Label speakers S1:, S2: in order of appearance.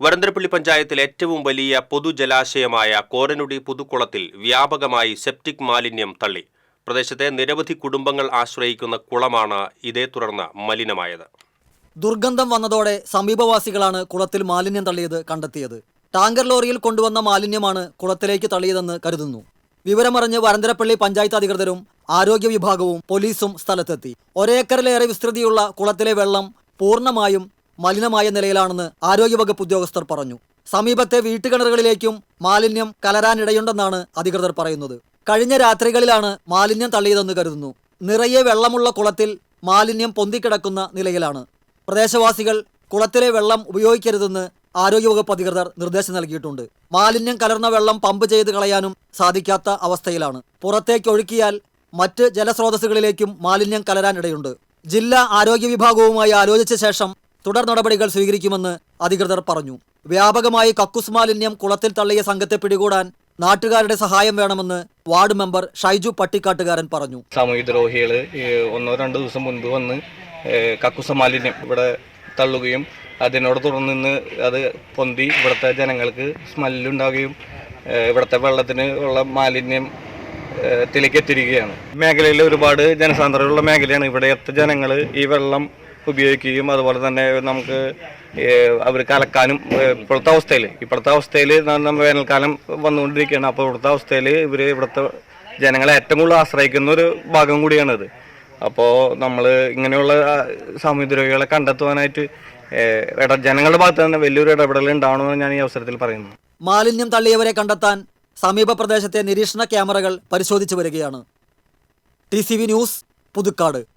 S1: വരന്തരപ്പള്ളി പഞ്ചായത്തിൽ ഏറ്റവും വലിയ പൊതുജലാശയമായ കോരനുടി പുതുക്കുളത്തിൽ വ്യാപകമായി സെപ്റ്റിക് മാലിന്യം തള്ളി. പ്രദേശത്തെ നിരവധി കുടുംബങ്ങൾ ആശ്രയിക്കുന്ന കുളമാണ് ഇതേ തുടർന്ന് മലിനമായത്.
S2: ദുർഗന്ധം വന്നതോടെ സമീപവാസികളാണ് കുളത്തിൽ മാലിന്യം തള്ളിയത് കണ്ടെത്തിയത്. ടാങ്കർ ലോറിയിൽ കൊണ്ടുവന്ന മാലിന്യമാണ് കുളത്തിലേക്ക് തള്ളിയതെന്ന് കരുതുന്നു. വിവരമറിഞ്ഞ് വരന്തരപ്പള്ളി പഞ്ചായത്ത് അധികൃതരും ആരോഗ്യ വിഭാഗവും പോലീസും സ്ഥലത്തെത്തി. ഒരേക്കറിലേറെ വിസ്തൃതിയുള്ള കുളത്തിലെ വെള്ളം പൂർണമായും മലിനമായ നിലയിലാണെന്ന് ആരോഗ്യവകുപ്പ് ഉദ്യോഗസ്ഥർ പറഞ്ഞു. സമീപത്തെ വീട്ടുകിണറുകളിലേക്കും മാലിന്യം കലരാനിടയുണ്ടെന്നാണ് അധികൃതർ പറയുന്നത്. കഴിഞ്ഞ രാത്രികളിലാണ് മാലിന്യം തള്ളിയതെന്ന് കരുതുന്നു. നിറയെ വെള്ളമുള്ള കുളത്തിൽ മാലിന്യം പൊന്തിക്കിടക്കുന്ന നിലയിലാണ്. പ്രദേശവാസികൾ കുളത്തിലെ വെള്ളം ഉപയോഗിക്കരുതെന്ന് ആരോഗ്യവകുപ്പ് അധികൃതർ നിർദ്ദേശം നൽകിയിട്ടുണ്ട്. മാലിന്യം കലർന്ന വെള്ളം പമ്പ് ചെയ്ത് കളയാനും സാധിക്കാത്ത അവസ്ഥയിലാണ്. പുറത്തേക്ക് ഒഴുക്കിയാൽ മറ്റ് ജലസ്രോതസ്സുകളിലേക്കും മാലിന്യം കലരാനിടയുണ്ട്. ജില്ലാ ആരോഗ്യ വിഭാഗവുമായി ആലോചിച്ച ശേഷം തുടർ നടപടികൾ സ്വീകരിക്കുമെന്ന് അധികൃതർ പറഞ്ഞു. വ്യാപകമായി കക്കുസ് മാലിന്യം കുളത്തിൽ തള്ളിയ സംഘത്തെ പിടികൂടാൻ നാട്ടുകാരുടെ സഹായം വേണമെന്ന് വാർഡ് മെമ്പർ ഷൈജു പട്ടിക്കാട്ടുകാരൻ പറഞ്ഞു.
S3: സാമൂഹ്യദ്രോഹികൾ ഒന്നോ രണ്ടോ ദിവസം മുൻപ് വന്ന് കക്കൂസ മാലിന്യം ഇവിടെ തള്ളുകയും അതിനോട് തുടർന്ന് നിന്ന് അത് പൊന്തി ഇവിടുത്തെ ജനങ്ങൾക്ക് സ്മെല്ലുണ്ടാകുകയും ഇവിടുത്തെ വെള്ളത്തിന് ഉള്ള മാലിന്യം ത്തിലേക്ക് എത്തിരിക്കുകയാണ് മേഖലയിൽ ഒരുപാട് ജനസാന്ദ്രതയുള്ള മേഖലയാണ്. എത്ര ജനങ്ങൾ ഈ വെള്ളം ഉപയോഗിക്കുകയും അതുപോലെ തന്നെ നമുക്ക് അവർ കലക്കാനും ഇപ്പോഴത്തെ അവസ്ഥയിൽ ഇപ്പോഴത്തെ അവസ്ഥയിൽ വേനൽക്കാലം വന്നുകൊണ്ടിരിക്കുകയാണ്. അപ്പോൾ ഇവിടുത്തെ അവസ്ഥയിൽ ഇവർ ഇവിടുത്തെ ജനങ്ങളെ ഏറ്റവും കൂടുതൽ ആശ്രയിക്കുന്ന ഒരു ഭാഗം കൂടിയാണിത്. അപ്പോൾ നമ്മൾ ഇങ്ങനെയുള്ള സാമൂഹ്യ സാമൂഹ്യദ്രോഹികളെ കണ്ടെത്തുവാനായിട്ട് ജനങ്ങളുടെ ഭാഗത്ത് തന്നെ വലിയൊരു ഇടപെടൽ ഉണ്ടാവണമെന്ന് ഞാൻ ഈ അവസരത്തിൽ പറയുന്നു.
S2: മാലിന്യം തള്ളിയവരെ കണ്ടെത്താൻ സമീപ പ്രദേശത്തെ നിരീക്ഷണ ക്യാമറകൾ പരിശോധിച്ചു വരികയാണ്. T news Puthukkad.